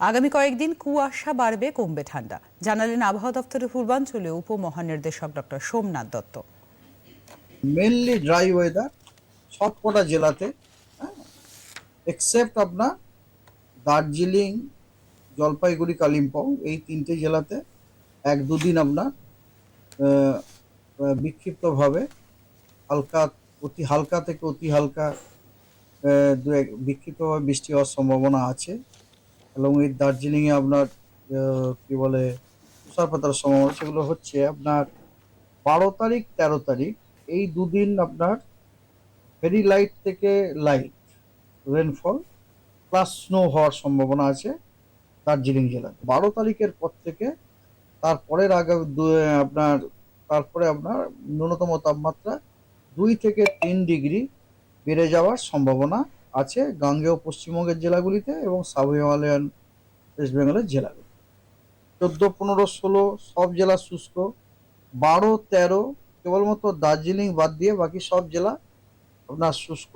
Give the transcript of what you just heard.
আগামী কয়েকদিন কুয়াশা বাড়বে, কমবে ঠান্ডা। জানালেন আবহাওয়া দপ্তরের পূর্বাঞ্চলীয় উপমহানির্দেশক doctor Somnath Dutta. Mainly dry weather সব কটা জেলাতে এক্সেপ্ট আপনার দার্জিলিং, জলপাইগুড়ি, কালিম্পং, এই তিনটে জেলাতে এক দুদিন আপনার বিক্ষিপ্তভাবে হালকা, অতি হালকা থেকে অতি হালকা দু এক বিক্ষিপ্তভাবে বৃষ্টি হওয়ার সম্ভাবনা আছে। এবং এই দার্জিলিংয়ে আপনার কি বলে, তুষারপাতার সম্ভাবনা, সেগুলো হচ্ছে আপনার বারো তারিখ, তেরো তারিখ, এই দুদিন আপনার ভেরি লাইট থেকে লাইট রেনফল প্লাস স্নো হওয়ার সম্ভাবনা আছে দার্জিলিং জেলাতে। বারো তারিখের পর থেকে তারপরের আগে দু- আপনার, তারপরে আপনার ন্যূনতম তাপমাত্রা দুই থেকে তিন ডিগ্রি বেড়ে যাওয়ার সম্ভাবনা আছে গাঙ্গেয় পশ্চিমবঙ্গের জেলাগুলিতে এবং সাব হিমালয়ান ওয়েস্ট বেঙ্গলের জেলাগুলি চোদ্দ, পনেরো, ষোলো সব জেলা শুষ্ক, বারো, তেরো কেবলমাত্র দার্জিলিং বাদ দিয়ে বাকি সব জেলা আপনার শুষ্ক।